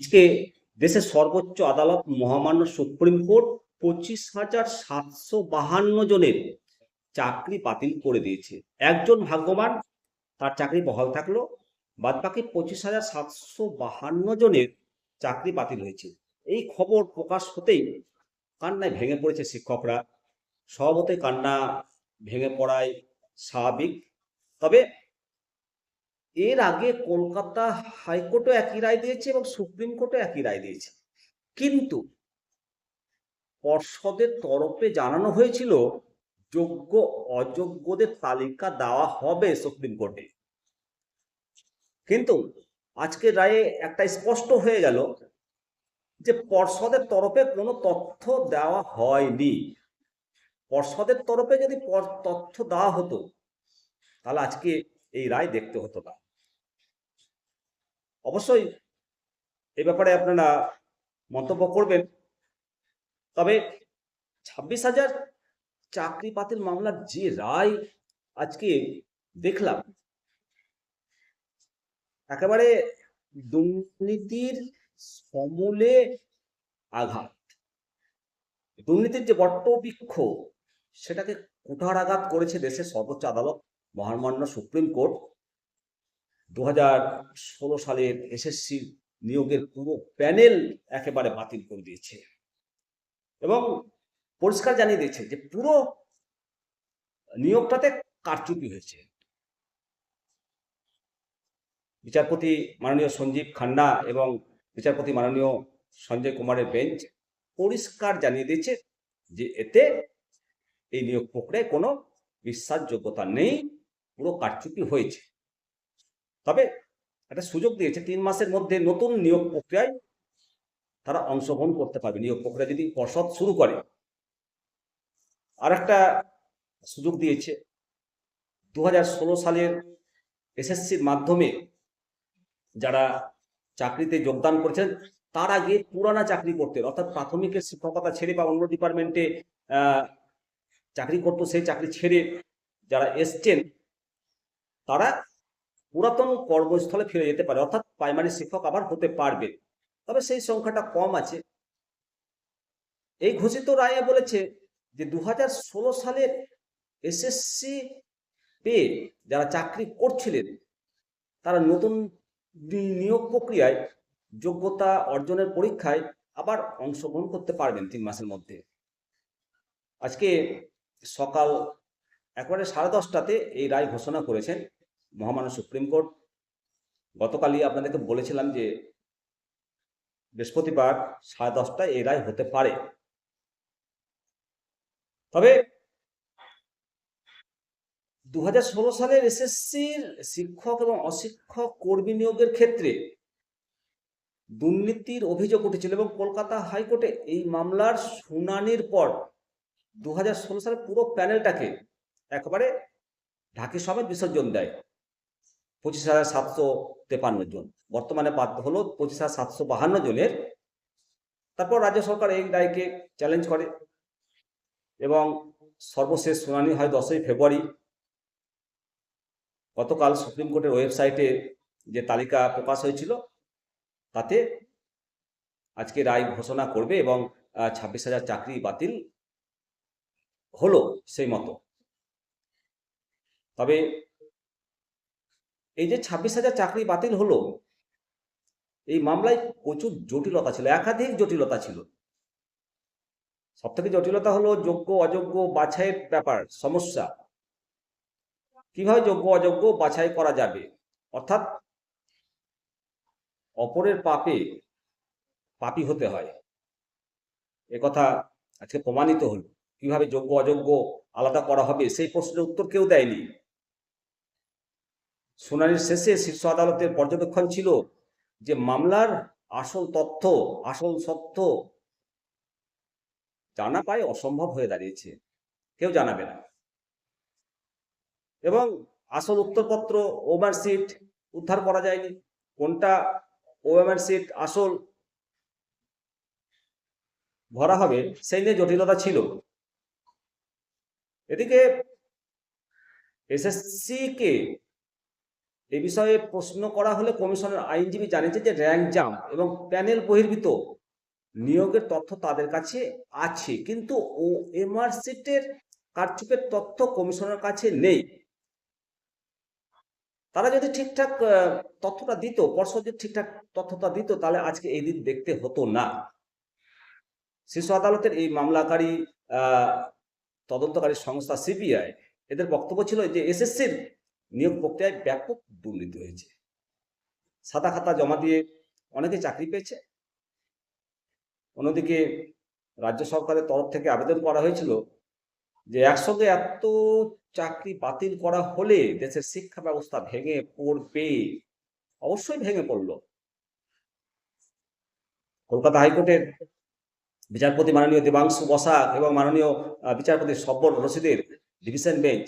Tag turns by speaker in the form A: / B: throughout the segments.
A: আজকে দেশের সর্বোচ্চ আদালত মহামান্য সুপ্রিম কোর্ট পঁচিশ হাজার সাতশো বাহান্ন জনের চাকরি বাতিল করে দিয়েছে। একজন ভাগ্যবান, তার চাকরি বহাল থাকল বাদ বাকি পঁচিশ হাজার সাতশো বাহান্ন জনের চাকরি বাতিল হয়েছে। এই খবর প্রকাশ হতেই কান্নায় ভেঙে পড়েছে শিক্ষকরা। স্বভাবতই কান্না ভেঙে পড়ায় স্বাভাবিক। তবে এর আগে কলকাতা হাইকোর্টও একই রায় দিয়েছে এবং সুপ্রিম কোর্টও একই রায় দিয়েছে। কিন্তু পর্ষদের তরফে জানানো হয়েছিল, যোগ্য অযোগ্যদের তালিকা দেওয়া হবে সুপ্রিম কোর্টে। কিন্তু আজকের রায়ে একটা স্পষ্ট হয়ে গেল যে পর্ষদের তরফে কোনো তথ্য দেওয়া হয়নি। পর্ষদের তরফে যদি তথ্য দেওয়া হতো, তাহলে আজকে এই রায় দেখতে হতো না। অবশ্যই এ ব্যাপারে আপনারা মন্তব্য করবেন। তবে ছাব্বিশ হাজার চাকরি বাতিল মামলার যে রায় আজকে দেখলাম, একেবারে দুর্নীতির সমূলে আঘাত। দুর্নীতির যে বটবৃক্ষ সেটাকে কুঠার আঘাত করেছে দেশের সর্বোচ্চ আদালত, মহামান্য সুপ্রিম কোর্ট। দু ষোলো সালের এসএসসি নিয়োগের পুরো প্যানেল একেবারে বাতিল করে দিয়েছে। এবং পরিষ্কার জানিয়ে দিয়েছে যে পুরো নিয়োগটাতে কারচুপি হয়েছে। বিচারপতি মাননীয় সঞ্জীব খান্না এবং বিচারপতি মাননীয় সঞ্জয় কুমারের বেঞ্চ পরিষ্কার জানিয়ে দিয়েছে যে এতে এই নিয়োগ প্রক্রিয়ায় কোনো বিশ্বাসযোগ্যতা নেই, পুরো কারচুপি হয়েছে। তবে একটা সুযোগ দিয়েছে, তিন মাসের মধ্যে নতুন নিয়োগ প্রক্রিয়ায় তারা অংশগ্রহণ করতে পারবে। নিয়োগ প্রক্রিয়া যদি পর্ষদ শুরু করে আর একটা সুযোগ দিয়েছে দু হাজার ষোলো সালের এসএসসির মাধ্যমে যারা চাকরিতে যোগদান করেছেন, তার আগে পুরানা চাকরি করতেন অর্থাৎ প্রাথমিকের শিক্ষকতা ছেড়ে বা অন্য ডিপার্টমেন্টে চাকরি করতো, সেই চাকরি ছেড়ে যারা এসছেন, তারা পুরাতন কর্মস্থলে ফিরে যেতে পারে, অর্থাৎ প্রাইমারি শিক্ষক আবার হতে পারবে। তবে সেই সংখ্যাটা কম আছে। এই ঘোষিত রায়ে বলেছে যে দু হাজার ষোলো সালের এসএসসি পেয়ে যারা চাকরি করছিলেন, তারা নতুন নিয়োগ প্রক্রিয়ায় যোগ্যতা অর্জনের পরীক্ষায় আবার অংশগ্রহণ করতে পারবেন তিন মাসের মধ্যে। আজকে সকাল একবারে সাড়ে দশটাতে এই রায় ঘোষণা করেছেন। মহামান্য সুপ্রিম কোর্ট, গতকালই আপনাদেরকে বলেছিলাম যে বৃহস্পতিবার সাড়ে দশটায় এই রায় হতে পারে। তবে দু হাজার ষোলো সালের এসএসসির শিক্ষক এবং অশিক্ষক কর্মী নিয়োগের ক্ষেত্রে দুর্নীতির অভিযোগ উঠেছিল এবং কলকাতা হাইকোর্টে এই মামলার শুনানির পর দু সালে পুরো প্যানেলটাকে একেবারে ঢাকি সমেত বিসর্জন দেয়। পঁচিশ হাজার সাতশো তেপান্ন জন। বর্তমানে হলো পঁচিশ হাজার সাতশো বাহান্ন জনের। তারপর রাজ্য সরকার এই রায়কে চ্যালেঞ্জ করে এবং সর্বশেষ শুনানি হয় দশই ফেব্রুয়ারি। গতকাল সুপ্রিম কোর্টের ওয়েবসাইটে যে তালিকা প্রকাশ হয়েছিল, তাতে আজকে রায় ঘোষণা করবে এবং ছাব্বিশ হাজার চাকরি বাতিল হলো সেই মতো। তবে এই যে ছাব্বিশ হাজার চাকরি বাতিল হলো, এই মামলায় প্রচুর জটিলতা ছিল, একাধিক জটিলতা ছিল। সব থেকে জটিলতা হলো যোগ্য, অযোগ্য, বাছাইয়ের ব্যাপার, সমস্যা। কীভাবে যোগ্য, অযোগ্য, বাছাই করা যাবে? অর্থাৎ অপরের পাপে পাপী হতে হয়। কথা আজকে প্রমাণিত হলো। কীভাবে যোগ্য, অযোগ্য আলাদা করা হবে? সেই প্রশ্নের উত্তর কেউ দেয়নি। শুনানির শেষে শীর্ষ আদালতের পর্যবেক্ষণ ছিল যে মামলার আসল তথ্য, আসল সত্য জানা পায় অসম্ভব হয়ে দাঁড়িয়েছে। কেউ জানাবে না। এবং আসল উত্তরপত্র, ওভার সিট উদ্ধার করা যায়নি। কোনটা ওভার সিট আসল ভরা হবে, সেই নিয়ে জটিলতা ছিল। এদিকে এসএসসি কে এই বিষয়ে প্রশ্ন করা হলে কমিশনের আইনজীবী জানিয়েছে যে র্যাঙ্ক জাম এবং প্যানেল বহির্ভূত নিয়োগের তথ্য তাদের কাছে আছে, কিন্তু ও এমআরসিটের কারচুপের তথ্য কমিশনের কাছে নেই। তারা যদি ঠিকঠাক তথ্যটা দিত, পর্ষদ যদি ঠিকঠাক তথ্যটা দিত, তাহলে আজকে এই দিন দেখতে হতো না। শীর্ষ আদালতের এই মামলাকারী তদন্তকারী সংস্থা সিবিআই এদের বক্তব্য ছিল যে এসএসসির নিয়োগ প্রক্রিয়ায় ব্যাপক দুর্নীতি হয়েছে। সাদা খাতা জমা দিয়ে অনেকে চাকরি পেয়েছে। অন্যদিকে রাজ্য সরকারের তরফ থেকে আবেদন করা হয়েছিল যে একসঙ্গে এত চাকরি বাতিল করা হলে দেশের শিক্ষা ব্যবস্থা ভেঙে পড়বে। অবশ্যই ভেঙে পড়ল। কলকাতা হাইকোর্টের বিচারপতি মাননীয় দেবাংশু বসাক এবং মাননীয় বিচারপতি সব্বর রশিদের ডিভিশন বেঞ্চ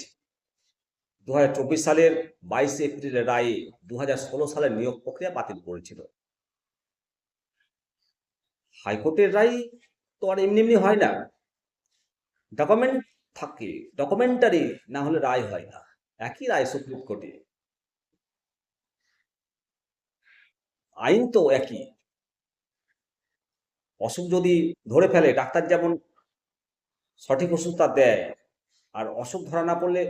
A: দু হাজার চব্বিশ সালের বাইশে এপ্রিলের রায়ে দু সালের নিয়োগ প্রক্রিয়া বাতিল করেছিল। হাইকোর্টের রায় তো আর এমনি এমনি হয় না। ডকুমেন্ট থাকে ডকুমেন্টারি না হলে রায় হয় না। একই রায় সুপ্রিম কোর্টে। আইন তো একই। অসুখ যদি ধরে ফেলে, ডাক্তার যেমন সঠিক ওষুধ তা দেয়, আর অসুখ ধরা না পড়লে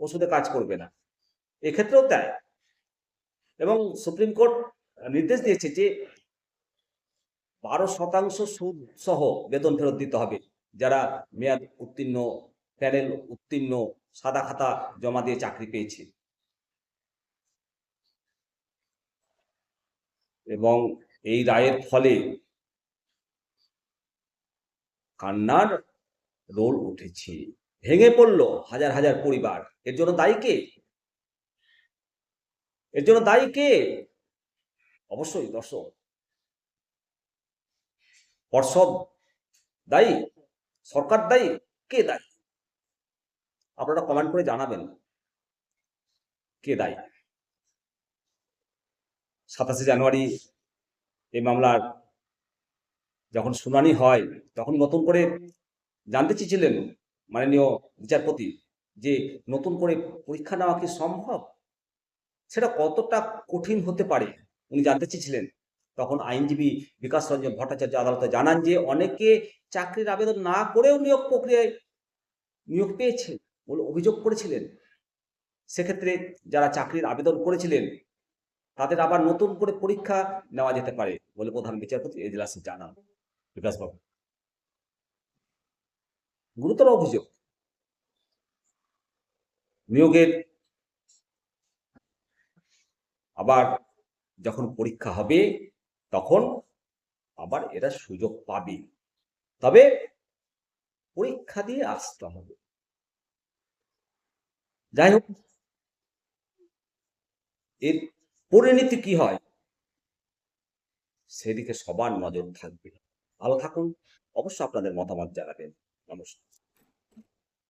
A: ওষুধে কাজ করবে না। এক্ষেত্রেও তাই। এবং সুপ্রিম কোর্ট নির্দেশ দিয়েছে যে বারো শতাংশ সুদ সহ বেতন ফেরত দিতে হবে। যারা মেয়াদ উত্তীর্ণ প্যানেল উত্তীর্ণ, সাদা খাতা জমা দিয়ে চাকরি পেয়েছে। এবং এই রায়ের ফলে কান্নার রোল উঠেছে। ভেঙে পড়ল হাজার হাজার পরিবার। এর জন্য দায়ী কে? এর জন্য দায়ী কে? অবশ্যই দর্শক। পর্ষদ দায়ী? সরকার দায়ী? কে দায়ী? আপনারা কমেন্ট করে জানাবেন কে দায়ী। সাতাশে জানুয়ারি এই মামলার যখন শুনানি হয়, তখন নতুন করে জানতে চেয়েছিলেন মাননীয় বিচারপতি, যে নতুন করে পরীক্ষা নেওয়া কি সম্ভব? সেটা কতটা কঠিন হতে পারে? উনি জানতে চেয়েছিলেন। তখন আইনজীবী বিকাশ রঞ্জন ভট্টাচার্য আদালতে জানান যে, অনেকে চাকরির আবেদন না করেও নিয়োগ প্রক্রিয়ায় নিয়োগ পেয়েছে বলে অভিযোগ করেছিলেন। সেক্ষেত্রে যারা চাকরির আবেদন করেছিলেন, তাদের আবার নতুন করে পরীক্ষা নেওয়া যেতে পারে বলে প্রধান বিচারপতি এজলাসে জানান। বিকাশবাবু গুরুতর অভিযোগ। নিয়োগের আবার যখন পরীক্ষা হবে, তখন আবার এরা সুযোগ পাবে। তবে পরীক্ষা দিয়ে আসতে হবে। যাই হোক, এর পরিণতি কি হয়? সেদিকে সবার নজর থাকবে। ভালো থাকুন। অবশ্য আপনাদের মতামত জানাবেন। নমস্কার।